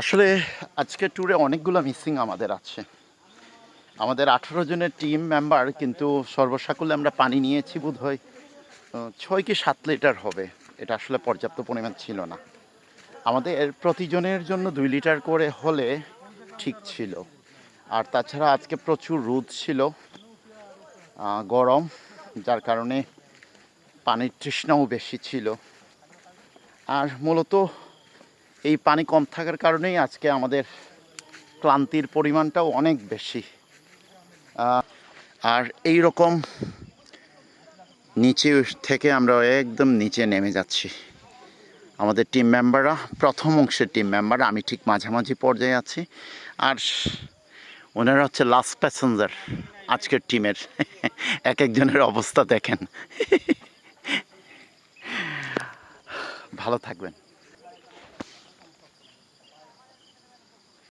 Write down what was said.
আসলে আজকে ট্যুরে অনেকগুলো মিসিং আমাদের আছে। আমাদের আঠারো জনের টিম মেম্বার কিন্তু সর্বসাকুল্যে আমরা পানি নিয়েছি বোধ হয় ছয় কি সাত লিটার হবে, এটা আসলে পর্যাপ্ত পরিমাণ ছিল না। আমাদের প্রতিজনের জন্য দুই লিটার করে হলে ঠিক ছিল। আর তাছাড়া আজকে প্রচুর রোদ ছিল গরম, যার কারণে পানির তৃষ্ণাও বেশি ছিল। আর মূলত এই পানি কম থাকার কারণেই আজকে আমাদের ক্লান্তির পরিমাণটাও অনেক বেশি। আর এই রকম নিচে থেকে আমরা একদম নিচে নেমে যাচ্ছি। আমাদের টিম মেম্বাররা প্রথম অংশের টিম মেম্বার আমি ঠিক মাঝামাঝি পর্যায়ে আছি। আর ওনারা হচ্ছে লাস্ট প্যাসেঞ্জার আজকের টিমের এক একজনের অবস্থা দেখেন। ভালো থাকবেন।